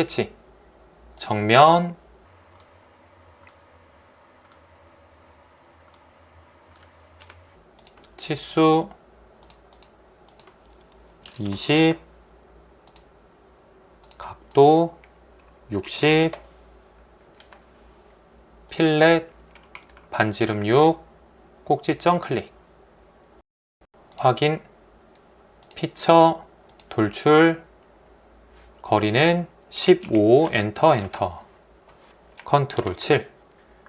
스케치. 정면. 치수. 20 각도. 60 필렛. 반지름 6 꼭지점 클릭. 확인. 피처. 돌출. 거리는 15 엔터 엔터 컨트롤 7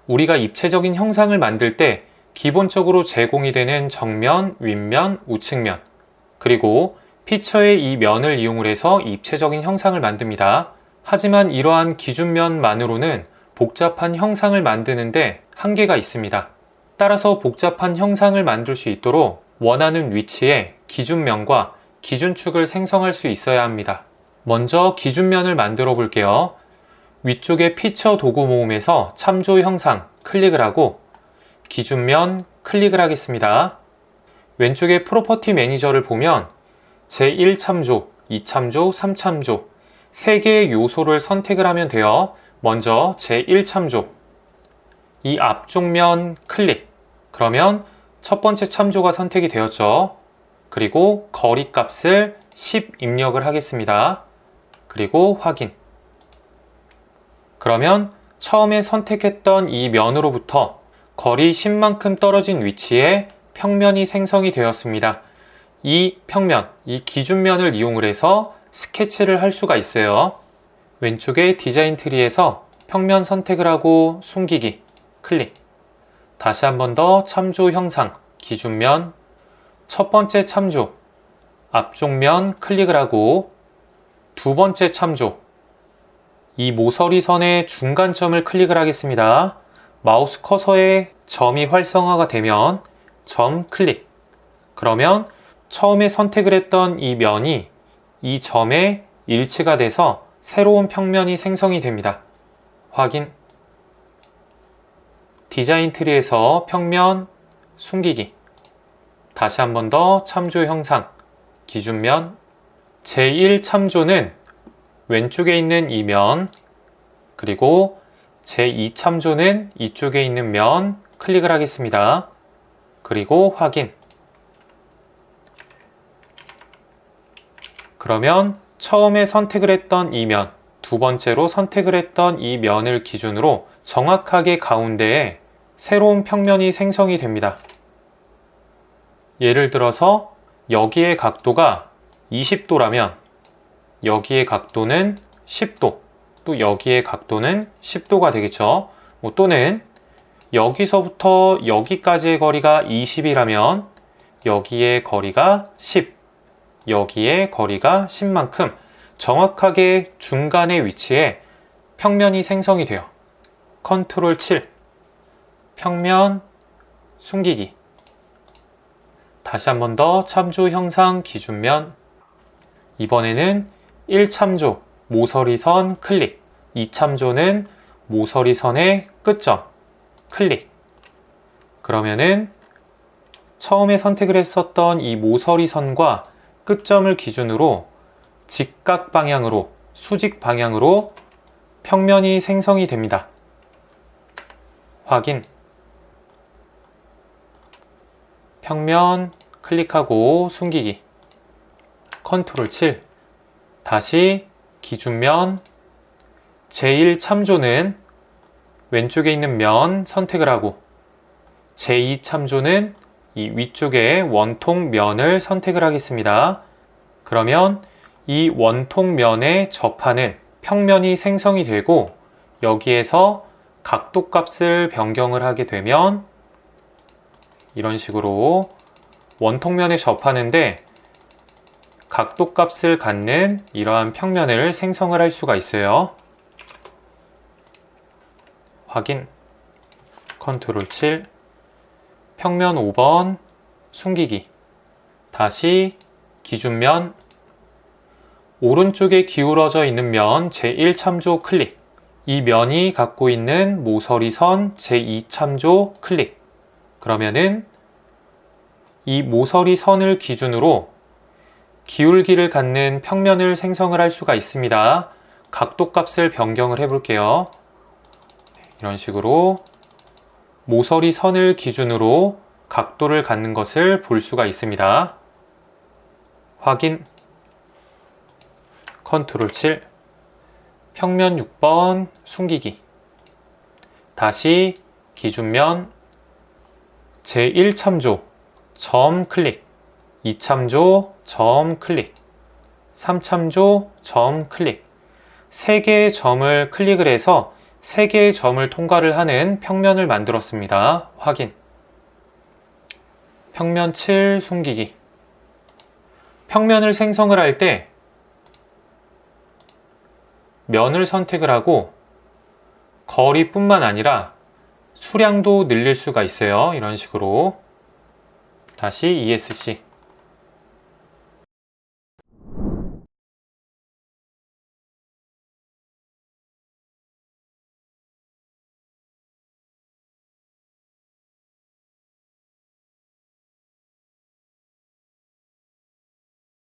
우리가 입체적인 형상을 만들 때 기본적으로 제공이 되는 정면, 윗면, 우측면 그리고 피처의 이 면을 이용을 해서 입체적인 형상을 만듭니다. 하지만 이러한 기준면만으로는 복잡한 형상을 만드는데 한계가 있습니다. 따라서 복잡한 형상을 만들 수 있도록 원하는 위치에 기준면과 기준축을 생성할 수 있어야 합니다. 먼저 기준면을 만들어 볼게요. 위쪽에 피처 도구 모음에서 참조 형상 클릭을 하고 기준면 클릭을 하겠습니다. 왼쪽에 프로퍼티 매니저를 보면 제1참조, 2참조, 3참조 3개의 요소를 선택을 하면 돼요. 먼저 제1참조 이 앞쪽 면 클릭 그러면 첫 번째 참조가 선택이 되었죠. 그리고 거리 값을 10 입력을 하겠습니다. 그리고 확인. 그러면 처음에 선택했던 이 면으로부터 거리 10만큼 떨어진 위치에 평면이 생성이 되었습니다. 이 평면, 이 기준면을 이용을 해서 스케치를 할 수가 있어요. 왼쪽에 디자인 트리에서 평면 선택을 하고 숨기기 클릭. 다시 한 번 더 참조 형상, 기준면, 첫 번째 참조, 앞쪽 면 클릭을 하고 두 번째 참조, 이 모서리 선의 중간점을 클릭을 하겠습니다. 마우스 커서에 점이 활성화가 되면 점 클릭. 그러면 처음에 선택을 했던 이 면이 이 점에 일치가 돼서 새로운 평면이 생성이 됩니다. 확인. 디자인 트리에서 평면 숨기기. 다시 한 번 더 참조 형상. 기준면. 제1 참조는 왼쪽에 있는 이 면, 그리고 제2 참조는 이쪽에 있는 면 클릭을 하겠습니다. 그리고 확인. 그러면 처음에 선택을 했던 이 면, 두 번째로 선택을 했던 이 면을 기준으로 정확하게 가운데에 새로운 평면이 생성이 됩니다. 예를 들어서 여기의 각도가 20도라면 여기의 각도는 10도, 또 여기의 각도는 10도가 되겠죠. 뭐 또는 여기서부터 여기까지의 거리가 20이라면 여기의 거리가 10, 여기의 거리가 10만큼 정확하게 중간의 위치에 평면이 생성이 돼요. 컨트롤 7 평면 숨기기 다시 한 번 더 참조 형상 기준면 이번에는 1참조 모서리선 클릭. 2참조는 모서리선의 끝점 클릭. 그러면은 처음에 선택을 했었던 이 모서리선과 끝점을 기준으로 직각 방향으로 수직 방향으로 평면이 생성이 됩니다. 확인. 평면 클릭하고 숨기기 컨트롤 7 다시 기준면 제1 참조는 왼쪽에 있는 면 선택을 하고 제2 참조는 이 위쪽에 원통 면을 선택을 하겠습니다. 그러면 이 원통 면에 접하는 평면이 생성이 되고 여기에서 각도 값을 변경을 하게 되면 이런 식으로 원통면에 접하는데 각도 값을 갖는 이러한 평면을 생성을 할 수가 있어요. 확인. 컨트롤 7 평면 5번 숨기기. 다시 기준면. 오른쪽에 기울어져 있는 면 제1참조 클릭. 이 면이 갖고 있는 모서리선 제2참조 클릭. 그러면은 이 모서리선을 기준으로 기울기를 갖는 평면을 생성을 할 수가 있습니다. 각도 값을 변경을 해 볼게요. 이런 식으로 모서리 선을 기준으로 각도를 갖는 것을 볼 수가 있습니다. 확인 컨트롤 7 평면 6번 숨기기 다시 기준면 제1참조 점 클릭 2참조 점 클릭. 3참조 점 클릭. 3개의 점을 클릭을 해서 3개의 점을 통과를 하는 평면을 만들었습니다. 확인. 평면 7 숨기기. 평면을 생성을 할 때 면을 선택을 하고 거리뿐만 아니라 수량도 늘릴 수가 있어요. 이런 식으로. 다시 ESC